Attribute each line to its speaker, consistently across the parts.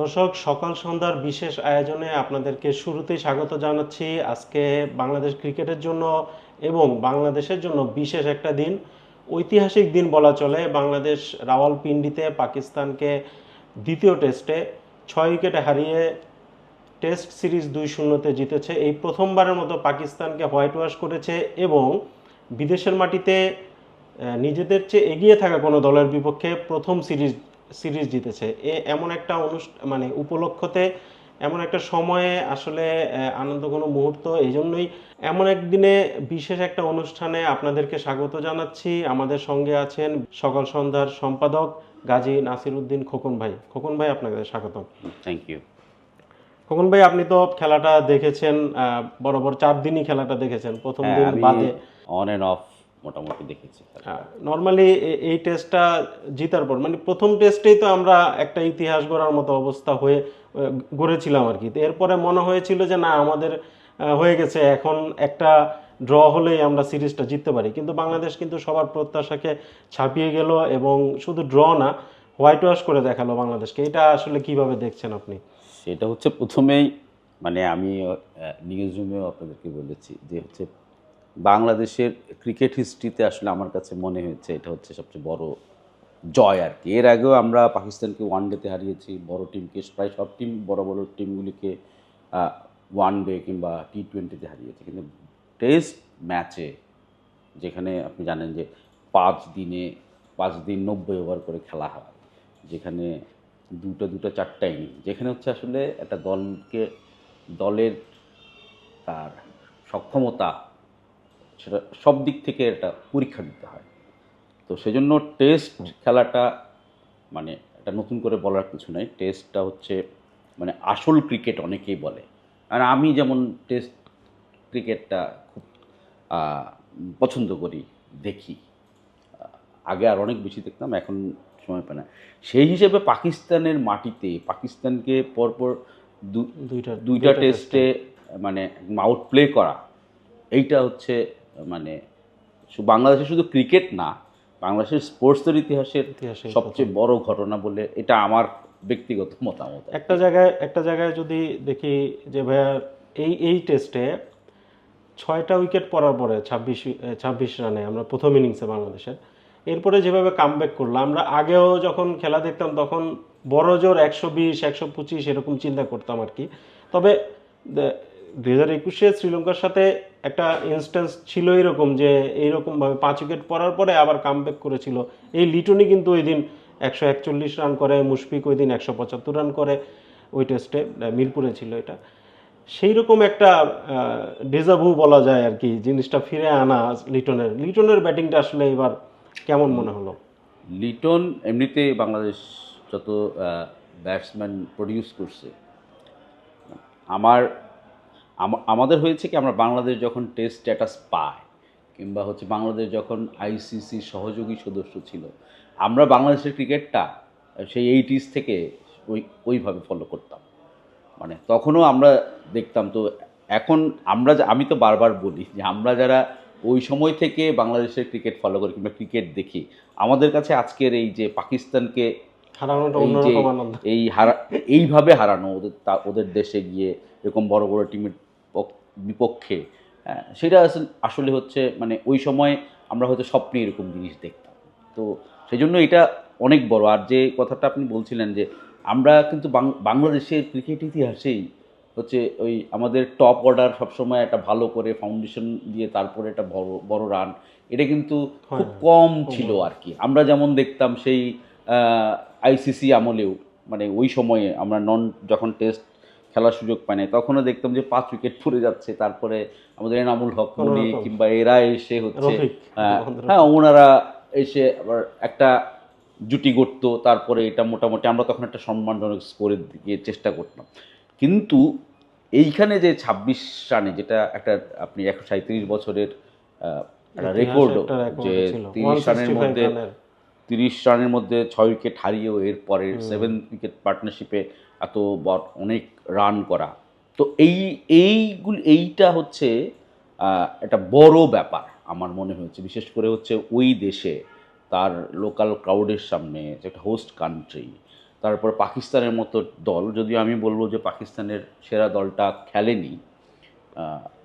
Speaker 1: দর্শক, সকাল সন্ধ্যার বিশেষ আয়োজনে আপনাদেরকে শুরুতেই স্বাগত জানাচ্ছি। আজকে বাংলাদেশ ক্রিকেটের জন্য এবং বাংলাদেশের জন্য বিশেষ একটা দিন। ঐতিহাসিক দিন বলা চলে। বাংলাদেশ রাওয়ালপিন্ডিতে পাকিস্তানকে দ্বিতীয় টেস্টে ছয় উইকেটে হারিয়ে টেস্ট সিরিজ দুই শূন্যতে জিতেছে। এই প্রথমবারের মতো পাকিস্তানকে হোয়াইট ওয়াশ করেছে এবং বিদেশের মাটিতে নিজেদের চেয়ে এগিয়ে থাকা কোনো দলের বিপক্ষে প্রথম সিরিজ সিরিজ জিতেছে। এ এমন একটা অনুষ্ঠান মানে উপলক্ষতে এমন একটা সময়ে আসলে আনন্দ কোনো মুহূর্ত এই জন্যই এমন একদিনে বিশেষ একটা অনুষ্ঠানে আপনাদেরকে স্বাগত জানাচ্ছি। আমাদের সঙ্গে আছেন সকাল সন্ধ্যার সম্পাদক গাজী নাসির উদ্দিন খোকন ভাই। খোকন ভাই আপনাকে স্বাগতম।
Speaker 2: থ্যাংক ইউ
Speaker 1: খোকন ভাই আপনি তো খেলাটা দেখেছেন বরাবর চার দিনই খেলাটা দেখেছেন। প্রথম দিন
Speaker 2: হ্যাঁ,
Speaker 1: বাদে।
Speaker 2: অন অ্যান্ড অফ মোটামুটি দেখেছি
Speaker 1: নর্মালি এই টেস্টটা জিতার পর মানে প্রথম টেস্টেই তো আমরা একটা ইতিহাস গড়ার মতো অবস্থা হয়ে গড়েছিলাম আর কি এরপরে মনে হয়েছিল যে না আমাদের হয়ে গেছে এখন একটা ড্র হলেই আমরা সিরিজটা জিততে পারি। কিন্তু বাংলাদেশ কিন্তু সবার প্রত্যাশাকে ছাপিয়ে গেল এবং শুধু ড্র না হোয়াইট ওয়াশ করে দেখাল বাংলাদেশকে। এটা আসলে কীভাবে দেখছেন আপনি?
Speaker 2: সেটা হচ্ছে প্রথমেই মানে আমি নিউজ রুমেও আপনাদেরকে বলেছি যে হচ্ছে বাংলাদেশের ক্রিকেট হিস্ট্রিতে আসলে আমার কাছে মনে হয়েছে এটা হচ্ছে সবচেয়ে বড় জয় আর কি। এর আগেও আমরা পাকিস্তানকে ওয়ান ডেতে হারিয়েছি, বড় টিমকে প্রায় সব টিম বড় বড় টিমগুলিকে ওয়ান ডে কিংবা টি টোয়েন্টিতে হারিয়েছি। কিন্তু টেস্ট ম্যাচে যেখানে আপনি জানেন যে পাঁচ দিনে, পাঁচ দিন নব্বই ওভার করে খেলা হয়, যেখানে দুটো দুটো, চারটা ইনিং যেখানে হচ্ছে আসলে একটা দলকে, দলের তার সক্ষমতা সেটা সব দিক থেকে একটা পরীক্ষা দিতে হয়। তো সেজন্য টেস্ট খেলাটা মানে এটা নতুন করে বলার কিছু নাই। টেস্টটা হচ্ছে মানে আসল ক্রিকেট অনেকেই বলে। আর আমি যেমন টেস্ট ক্রিকেটটা খুব পছন্দ করি দেখি। আগে আর অনেক বেশি দেখতাম এখন সময় পায় না। সেই হিসেবে পাকিস্তানের মাটিতে পাকিস্তানকে পরপর
Speaker 1: দুইটা
Speaker 2: দুইটা টেস্টে মানে আউট প্লে করা এইটা হচ্ছে মানে শু- বাংলাদেশের শুধু ক্রিকেট না বাংলাদেশের স্পোর্টসের ইতিহাসের
Speaker 1: ইতিহাসে
Speaker 2: সবচেয়ে বড় ঘটনা বলে এটা আমার ব্যক্তিগত মতামত
Speaker 1: একটা জায়গায় একটা জায়গায় যদি দেখি যে ভাইয়া এই এই টেস্টে ছয়টা উইকেট পড়ার পরে ছাব্বিশ ছাব্বিশ রানে আমরা প্রথম ইনিংসে বাংলাদেশের এরপরে যেভাবে কামব্যাক করলাম আমরা আগেও যখন খেলা দেখতাম তখন বড় জোর একশো বিশ একশো পঁচিশ এরকম চিন্তা করতাম আর কি। তবে দুই হাজার একুশে শ্রীলঙ্কার সাথে একটা ইনস্ট্যান্স ছিল এরকম যে এইরকমভাবে পাঁচ উইকেট পড়ার পরে আবার কামব্যাক করেছিল। এই লিটনই কিন্তু ওই দিন একশো একচল্লিশ রান করে, মুশফিক ওই দিন একশো পঁচাত্তর রান করে, ওই টেস্টে মিরপুরে ছিল এটা। সেই রকম একটা ডেজাভু বলা যায় আর কি, জিনিসটা ফিরে আনা লিটনের। লিটনের ব্যাটিংটা আসলে এবার কেমন মনে হলো?
Speaker 2: লিটন এমনিতে বাংলাদেশ যত ব্যাটসম্যান প্রডিউস করছে, আমার আমা- আমাদের হয়েছে কি আমরা বাংলাদেশ যখন টেস্ট স্ট্যাটাস পায় কিংবা হচ্ছে বাংলাদেশ যখন আইসিসি সহযোগী সদস্য ছিল আমরা বাংলাদেশের ক্রিকেটটা সেই এইটিস থেকে ওই ওইভাবে ফলো করতাম। মানে তখনও আমরা দেখতাম তো এখন আমরা আমি তো বারবার বলি যে আমরা যারা ওই সময় থেকে বাংলাদেশের ক্রিকেট ফলো করি কিংবা ক্রিকেট দেখি আমাদের কাছে আজকের এই যে পাকিস্তানকে
Speaker 1: হারানোটা
Speaker 2: এই হারা এইভাবে হারানো ওদের তা- ওদের দেশে গিয়ে এরকম বড় বড় টিমের বিপক্ষে হ্যাঁ, সেটা আসল- আসলে হচ্ছে মানে ওই সময় আমরা হয়তো স্বপ্নে এরকম জিনিস দেখতাম। তো সেই জন্য এটা অনেক বড়। আর যে কথাটা আপনি বলছিলেন যে আমরা কিন্তু বাং- বাংলাদেশের ক্রিকেট ইতিহাসেই হচ্ছে ওই আমাদের টপ অর্ডার সবসময় একটা ভালো করে ফাউন্ডেশন দিয়ে তারপরে একটা বড় বড় রান এটা কিন্তু খুব কম ছিল আর কি আমরা যেমন দেখতাম সেই আইসিসি আমলেও মানে ওই সময়ে আমরা নন যখন টেস্ট খেলার সুযোগ পাই নাই। তখনও দেখতাম যে পাঁচ উইকেট পড়ে যাচ্ছে। তারপরে আমাদের এনামুল হক মনি কিংবা এরা এসে হচ্ছে হ্যাঁ, ওনারা এসে আবার একটা জুটি করতো তারপরে এটা মোটামুটি আমরা তখন একটা সম্মানজনক স্কোরের দিকে চেষ্টা করতাম। কিন্তু এইখানে যে ছাব্বিশ রানে যেটা একটা আপনি একশো সাঁত্রিশ বছরের একটা রেকর্ড যে। তিরিশ রানের মধ্যে তিরিশ রানের মধ্যে ছয় উইকেট হারিয়েও এরপরে সেভেন উইকেট পার্টনারশিপে এত বড়, অনেক রান করা। তো এই, এইগুলো, এইটা হচ্ছে একটা বড় ব্যাপার আমার মনে হয়েছে। বিশেষ করে হচ্ছে ওই দেশে তার লোকাল ক্রাউডের সামনে যে একটা হোস্ট কান্ট্রি তারপর পাকিস্তানের মতো দল, যদিও আমি বলব যে পাকিস্তানের সেরা দলটা খেলেনি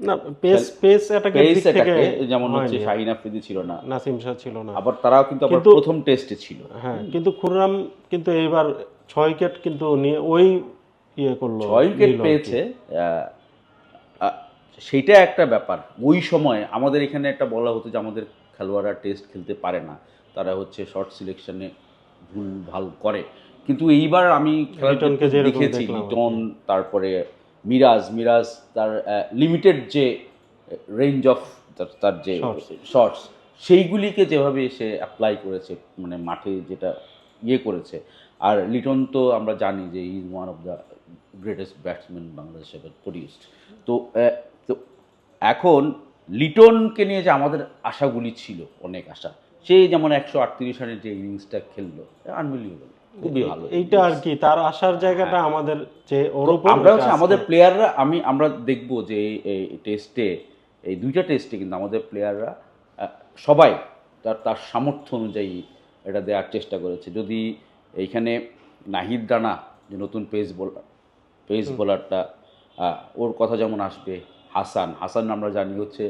Speaker 1: না পেস পেস অ্যাটাকের দিক থেকে
Speaker 2: যেমন হচ্ছে শাহিন আফ্রিদি ছিল না।
Speaker 1: নাসিম শাহ ছিল না।
Speaker 2: আবার তারাও কিন্তু আবার প্রথম টেস্টে ছিল।
Speaker 1: হ্যাঁ কিন্তু খুররাম কিন্তু এইবার ছয় উইকেট কিন্তু নিয়ে ওই ইয়ে করল
Speaker 2: ছয় উইকেট। পেয়েছে আহ, একটা ব্যাপার। ওই সময় আমাদের এখানে একটা বলা হতো যে আমাদের খেলোয়াড়রা টেস্ট খেলতে পারে না। তারা হচ্ছে শর্ট সিলেকশনে ভুল ভালো করে। কিন্তু এইবার আমি দেখেছি। লিটন তারপরে মিরাজ মিরাজ তার লিমিটেড যে রেঞ্জ অফ তার যে শর্টস সেইগুলিকে যেভাবে সে অ্যাপ্লাই করেছে মানে মাঠে যেটা ইয়ে করেছে। আর লিটন তো আমরা জানি যে is one of the greatest batsman Bangladesh produced তো তো এখন লিটনকে নিয়ে যে আমাদের আশাগুলি ছিল অনেক আশা সে যেমন একশো আটত্রিশ রানের যে ইনিংসটা খেললো আনবিলিভেবল খুবই ভালো।
Speaker 1: এইটা আর কি তার আসার জায়গাটা আমাদের যে ওর
Speaker 2: আমরা হচ্ছে আমাদের প্লেয়াররা আমি আমরা দেখব যে এই- টেস্টে এই দুইটা টেস্টে কিন্তু আমাদের প্লেয়াররা সবাই তার তার সামর্থ্য অনুযায়ী এটা দেওয়ার চেষ্টা করেছে। যদি এইখানে নাহিদ রানা যে নতুন পেস বোলার পেস বোলারটা ওর কথা যেমন আসবে হাসান হাসান আমরা জানি হচ্ছে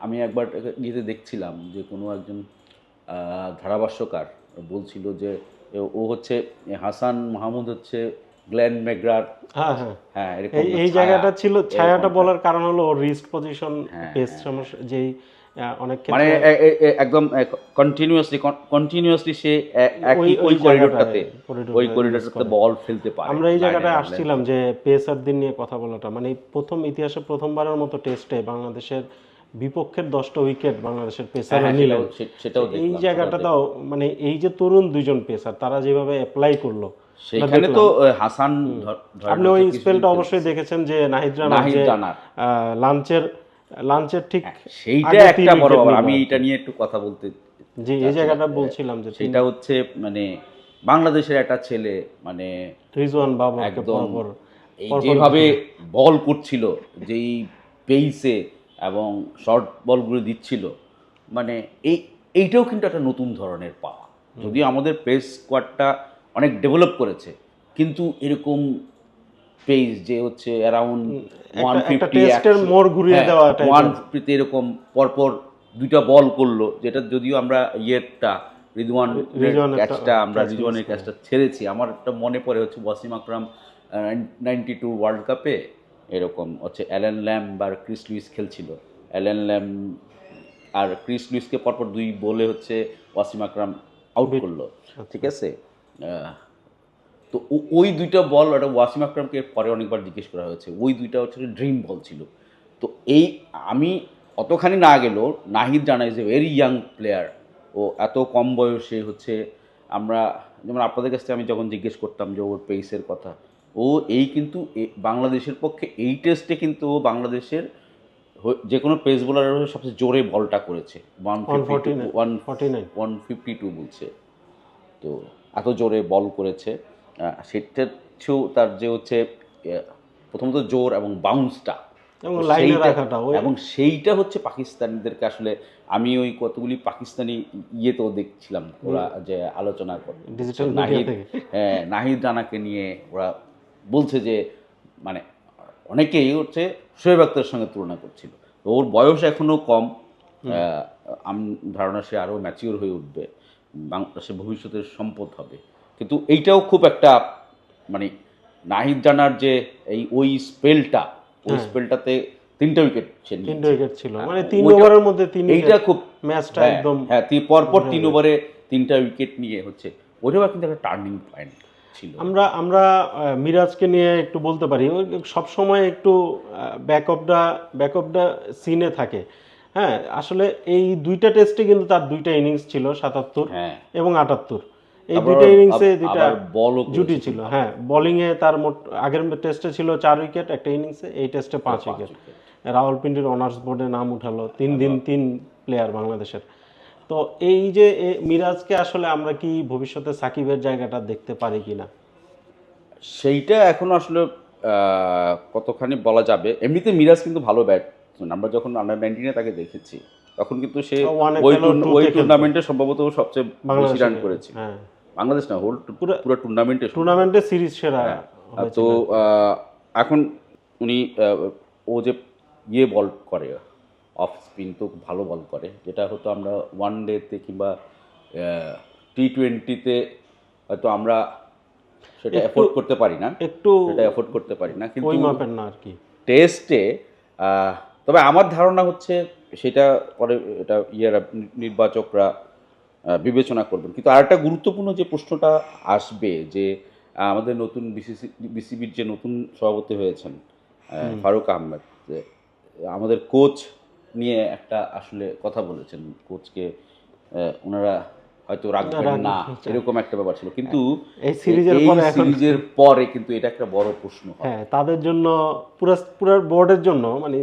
Speaker 2: আমি একবার ইয়েতে দেখছিলাম যে কোনো একজন ধারাভাষ্যকার বলছিল যে ও হচ্ছে হাসান মাহমুদ হচ্ছে গ্ল্যান মেগ্রার।
Speaker 1: হ্যাঁ হ্যাঁ।
Speaker 2: হ্যাঁ
Speaker 1: এই জায়গাটা ছিল ছায়াটা বলার কারণ হলো ওর রিস্ট পজিশন পেস। সমস্যা যেই অনেক
Speaker 2: মানে একদম কন্টিনিউয়াসলি কন্টিনিউয়াসলি সে
Speaker 1: ওই
Speaker 2: করিডোরটাতে ওই করিডোরটাতে বল ফেলতে পারে
Speaker 1: আমরা এই জায়গাটায় আসছিলাম যে পেসারদের নিয়ে কথা বলাটা মানে প্রথম ইতিহাসে প্রথমবারের মতো টেস্টে বাংলাদেশের বিপক্ষের দশটা উইকেট বাংলাদেশের
Speaker 2: হ্যাঁ,
Speaker 1: পেসার
Speaker 2: হ্যাঁ,
Speaker 1: নিলেন। এই
Speaker 2: দেখলাম,
Speaker 1: জায়গাটাতেও মানে এই যে তরুণ দুইজন পেসার তারা যেভাবে অ্যাপ্লাই করল
Speaker 2: সেইখানে তো হাসান
Speaker 1: আপনি ওই স্পেলটা অবশ্যই দেখেছেন যে নাহিদ রানা। লাঞ্চের লাঞ্চের ঠিক
Speaker 2: সেইটা একটা বড় আমি এটা নিয়ে একটু কথা বলতে
Speaker 1: জি এই জায়গাটা বলছিলাম যে
Speaker 2: সেটা হচ্ছে মানে বাংলাদেশের একটা ছেলে মানে
Speaker 1: রিজওয়ান বাবু
Speaker 2: একদম যেভাবে বল করছিল যেই পেইসে এবং শর্ট বলগুলো দিচ্ছিল। মানে এই এইটাও কিন্তু একটা নতুন ধরনের পাওয়া। যদিও আমাদের পেস স্কোয়াডটা অনেক ডেভেলপ করেছে কিন্তু এরকম পেস যে হচ্ছে অ্যারাউন্ড ওয়ান
Speaker 1: টেস্টের মোড় ঘুরিয়ে দেওয়া ওয়ানের।
Speaker 2: ফিফটিতে এরকম পরপর দুইটা বল করল যেটা যদিও আমরা ইয়েরটা রিদওয়ান ক্যাচটা আমরা রিজওয়ানের ক্যাচটা ছেড়েছি। আমার একটা মনে পড়ে হচ্ছে Wasim Akram ninety two world কাপে এরকম হচ্ছে অ্যালেন ল্যাম বা ক্রিস লুইস খেলছিল। অ্যালেন ল্যাম আর ক্রিস লুইসকে পরপর দুই বলে হচ্ছে ওয়াসিম আকরাম আউট করল। ঠিক আছে? তো ওই দুইটা বল ওটা ওয়াসিম আকরামকে পরে অনেকবার জিজ্ঞেস করা হয়েছে। ওই দুইটা হচ্ছে ড্রিম বল ছিল। তো এই আমি অতখানি না গেলেও নাহিদ জানাই যে ভেরি ইয়াং প্লেয়ার ও এত কম বয়সে হচ্ছে আমরা যেমন আপনাদের কাছ থেকে আমি যখন জিজ্ঞেস করতাম যে ওর পেসের কথা ও এই কিন্তু বাংলাদেশের পক্ষে এই টেস্টে কিন্তু ও বাংলাদেশের যে কোনো পেস বোলারের সবচেয়ে জোরে বলটা করেছে। One fifty one fifty two বলছে। তো এত জোরে বল করেছে। সেটা তার যে হচ্ছে প্রথমত জোর এবং বাউন্সটা
Speaker 1: এবং লাইনে
Speaker 2: সেইটা- এবং সেইটা হচ্ছে পাকিস্তানিদেরকে আসলে আমি ওই কতগুলি পাকিস্তানি ইয়েতেও দেখছিলাম ওরা যে আলোচনা করে।
Speaker 1: ডিজিটাল
Speaker 2: নাহিদ হ্যাঁ, নাহিদ রানাকে নিয়ে ওরা বলছে যে মানে অনেকেই হচ্ছে শোয়েব আক্তারের সঙ্গে তুলনা করছিল। ওর বয়স এখনও কম। আমি ধারণা সে আরও ম্যাচিওর হয়ে উঠবে। বাংলাদেশের ভবিষ্যতের সম্পদ হবে। কিন্তু এইটাও খুব একটা মানে নাহিদ জানার যে এই ওই স্পেলটা ওই স্পেলটাতে তিনটা উইকেট সে নিয়েছে।
Speaker 1: তিনটে উইকেট ছিল। মানে তিন ওভারের মধ্যে তিন
Speaker 2: এইটা খুব
Speaker 1: ম্যাচটা
Speaker 2: হ্যাঁ,
Speaker 1: একদম
Speaker 2: হ্যাঁ পরপর তিন ওভারে তিনটা উইকেট নিয়ে হচ্ছে। ওইটাও কিন্তু একটা টার্নিং পয়েন্ট ছিল।
Speaker 1: আমরা আমরা মিরাজকে নিয়ে একটু বলতে পারি সব সময় একটু back of the back of the সিনে থাকে। হ্যাঁ আসলে এই দুইটা টেস্টে কিন্তু তার দুইটা ইনিংস ছিল সাতাত্তর
Speaker 2: হ্যাঁ।
Speaker 1: এবং আটাত্তর। এই দুইটা ইনিংসে দুইটা জুটি ছিল হ্যাঁ। বোলিং এ তার মোট আগের টেস্টে ছিল চার উইকেট একটা ইনিংসে এই টেস্টে পাঁচ উইকেট রাওয়ালপিন্ডির অনার্স বোর্ডে নাম উঠালো তিন দিন তিন প্লেয়ার বাংলাদেশের। তো এই যে মিরাজকে আসলে আমরা কি ভবিষ্যতে সাকিবের জায়গাটা দেখতে পারি কিনা?
Speaker 2: সেইটা এখন আসলে কতখানি বলা যাবে। এমনিতে মিরাজ কিন্তু ভালো ব্যাটসম্যান আমরা যখন আন্ডার নাইনটিনে তাকে দেখেছি তখন কিন্তু সে ওই ওই টুর্নামেন্টে সম্ভবত সবচেয়ে বেশি রান করেছে।
Speaker 1: হ্যাঁ।
Speaker 2: বাংলাদেশ না হোল
Speaker 1: পুরো-
Speaker 2: টুর্নামেন্টে
Speaker 1: টুর্নামেন্টে সিরিজ সেরা
Speaker 2: হ্যাঁ, তো এখন উনি ও যে ইয়ে বল করে অফ স্পিন তো ভালো বল করে। যেটা হয়তো আমরা ওয়ান ডেতে কিংবা টি টোয়েন্টিতে হয়তো আমরা সেটা
Speaker 1: একটু-
Speaker 2: এফোর্ড করতে পারি না।
Speaker 1: একটু
Speaker 2: সেটা এফোর্ড করতে পারি না। কিন্তু
Speaker 1: মাপের না আর কি।
Speaker 2: টেস্টে তবে আমার ধারণা হচ্ছে সেটা পরে এটা ইয়েরা নির্বাচকরা বিবেচনা করবেন। কিন্তু আরেকটা গুরুত্বপূর্ণ যে প্রশ্নটা আসবে যে আমাদের নতুন বিসিসি বিসিবির যে নতুন সভাপতি হয়েছেন ফারুক আহমেদ আমাদের কোচ নিয়ে একটা আসলে কথা বলেছেন কোচকে ওনারা হয়তো রাখবেন না
Speaker 1: আচ্ছা।
Speaker 2: এরকম একটা ব্যাপার ছিল কিন্তু
Speaker 1: এই সিরিজের পরে
Speaker 2: সিরিজের পরে কিন্তু এটা একটা বড় প্রশ্ন।
Speaker 1: হ্যাঁ তাদের জন্য পুরো পুরো বোর্ডের জন্য মানে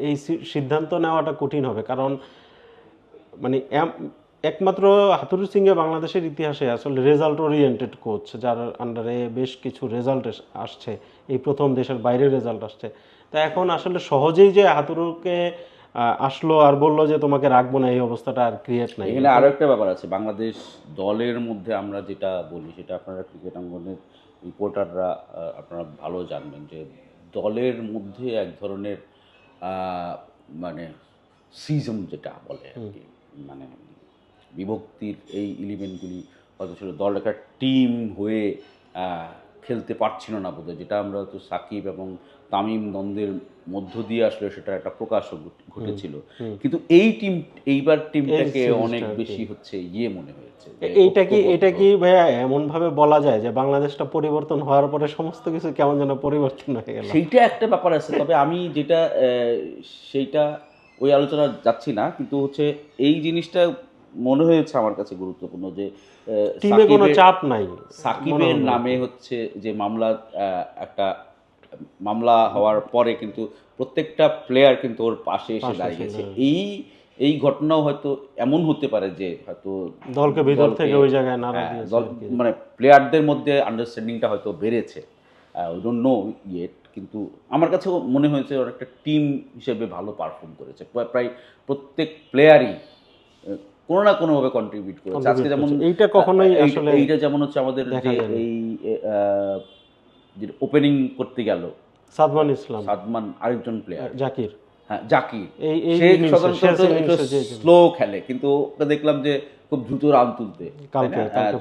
Speaker 1: এই সিদ্ধান্ত নেওয়াটা কঠিন হবে কারণ মানে একমাত্র হাতুরু সিংহে বাংলাদেশের ইতিহাসে আসলে রেজাল্ট ওরিয়েন্টেড কোচ যার আন্ডারে বেশ কিছু রেজাল্ট আসছে এই প্রথম দেশের বাইরে রেজাল্ট আসছে তা এখন আসলে সহজেই যে হাতুরুকে আসলো আর বলল যে তোমাকে রাখব না, এই অবস্থাটা আর ক্রিয়েট নাই।
Speaker 2: এখানে আরও একটা ব্যাপার আছে, বাংলাদেশ দলের মধ্যে আমরা যেটা বলি, সেটা আপনারা ক্রিকেট অঙ্গনের রিপোর্টাররা আপনারা ভালো জানবেন যে দলের মধ্যে এক ধরনের মানে সিজম যেটা বলে মানে বিভক্তির এই ইলিমেন্টগুলি হয়তো ছিল। দল একটা টিম হয়ে খেলতে পারছিল না বোধহয়, যেটা আমরা তো সাকিব এবং তামিম দ্বন্দ্বের মধ্য দিয়ে আসলে সেটা একটা প্রকাশ ঘটেছিল। কিন্তু এই টিম এইবার টিমটাকে অনেক বেশি হচ্ছে ইয়ে মনে হয়েছে
Speaker 1: এইটা কি এটা কি ভাইয়া এমন ভাবে বলা যায় যে বাংলাদেশটা পরিবর্তন হওয়ার পরে সমস্ত কিছু কেমন যেন পরিবর্তন হয়ে গেল?
Speaker 2: সেইটা একটা ব্যাপার আছে তবে আমি যেটা আহ, সেইটা ওই আলোচনা যাচ্ছি না কিন্তু হচ্ছে এই জিনিসটা মনে হয়েছে আমার কাছে গুরুত্বপূর্ণ যে
Speaker 1: টিমে কোনো চাপ নাই
Speaker 2: সাকিবের নামে হচ্ছে যে মামলা একটা মামলা হওয়ার পরে কিন্তু প্রত্যেকটা প্লেয়ার কিন্তু ওর পাশে এসে দাঁড়িয়েছে। এই এই ঘটনাও হয়তো এমন হতে পারে যে হয়তো
Speaker 1: দলকে ভিতর থেকে ওই জায়গায় নাড়া
Speaker 2: হ্যাঁ, দল- মানে প্লেয়ারদের মধ্যে আন্ডারস্ট্যান্ডিংটা হয়তো বেড়েছে। ওই ডোন্ট নো ইয়েট কিন্তু আমার কাছে মনে হয়েছে ওর একটা টিম হিসেবে ভালো পারফর্ম করেছে। প্রায় প্রত্যেক প্লেয়ারই কোনো না কোনোভাবে কন্ট্রিবিউট করেছে। আজকে যেমন।
Speaker 1: এইটা কখনোই আসলে
Speaker 2: এইটা যেমন হচ্ছে আমাদের যে এই যে ওপেনিং করতে গেল।
Speaker 1: সাদমান ইসলাম।
Speaker 2: সাদমান আরেকজন প্লেয়ার
Speaker 1: জাকির।
Speaker 2: হ্যাঁ জাকির। সে সাধারণত স্লো খেলে কিন্তু ওকে দেখলাম যে খুব দ্রুত রান তুলতে হ্যাঁ।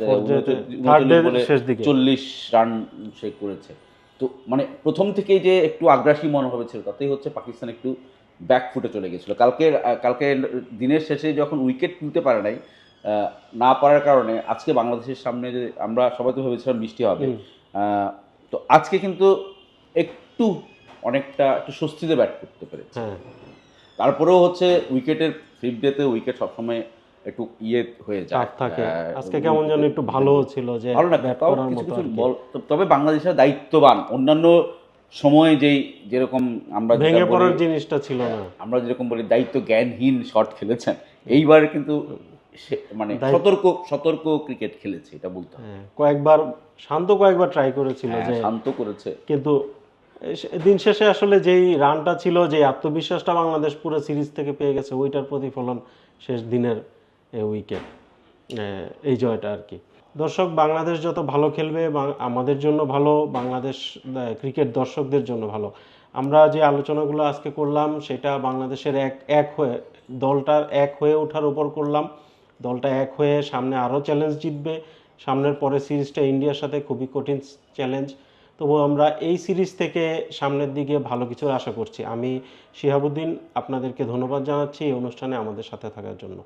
Speaker 2: চল্লিশ রান সে করেছে। তো মানে প্রথম থেকেই যে একটু আগ্রাসী মনোভাবে ছিল তাতেই হচ্ছে পাকিস্তান একটু ব্যাক ফুটে চলে গেছিল। কালকে কালকে দিনের শেষে যখন উইকেট তুলতে পারে নাই আহ, না পারার কারণে আজকে বাংলাদেশের সামনে যে আমরা সবাই তো ভেবেছিলাম বৃষ্টি হবে তো আজকে কিন্তু একটু অনেকটা একটু স্বস্তিতে ব্যাট করতে পেরেছে।
Speaker 1: হ্যাঁ।
Speaker 2: তারপরেও হচ্ছে উইকেটের ফিফ ডেতে উইকেট সবসময় একটু ইয়ে হয়ে যায়।
Speaker 1: থাকে।
Speaker 2: হ্যাঁ,
Speaker 1: আজকে কেমন যেন একটু ভালো ছিল যে
Speaker 2: ভালো না তাও কিছু কিছু বল তবে বাংলাদেশের দায়িত্ববান অন্যান্য সময়ে যেই যেরকম আমরা
Speaker 1: ভেঙে পড়ার জিনিসটা ছিল না।
Speaker 2: আমরা যেরকম বলি দায়িত্ব জ্ঞানহীন শট খেলেছেন এইবার কিন্তু মানে সতর্ক সতর্ক ক্রিকেট খেলেছে এটা বলতে
Speaker 1: হ্যাঁ, কয়েকবার শান্ত কয়েকবার ট্রাই করেছিল
Speaker 2: হ্যাঁ,
Speaker 1: যে
Speaker 2: শান্ত করেছে।
Speaker 1: কিন্তু দিন শেষে আসলে যেই রানটা ছিল যে আত্মবিশ্বাসটা বাংলাদেশ পুরো সিরিজ থেকে পেয়ে গেছে ওইটার প্রতিফলন শেষ দিনের উইকেট এই জয়টা আর কি। দর্শক বাংলাদেশ যত ভালো খেলবে আমাদের জন্য ভালো বাংলাদেশ ক্রিকেট দর্শকদের জন্য ভালো। আমরা যে আলোচনাগুলো আজকে করলাম সেটা বাংলাদেশের এক এক হয়ে দলটার এক হয়ে ওঠার উপর করলাম। দলটা এক হয়ে সামনে আরও চ্যালেঞ্জ জিতবে। সামনের পরের সিরিজটা ইন্ডিয়ার সাথে খুবই কঠিন চ্যালেঞ্জ তবু আমরা এই সিরিজ থেকে সামনের দিকে ভালো কিছু আশা করছি। আমি শিহাবুদ্দিন, আপনাদেরকে ধন্যবাদ জানাচ্ছি এই অনুষ্ঠানে আমাদের সাথে থাকার জন্য।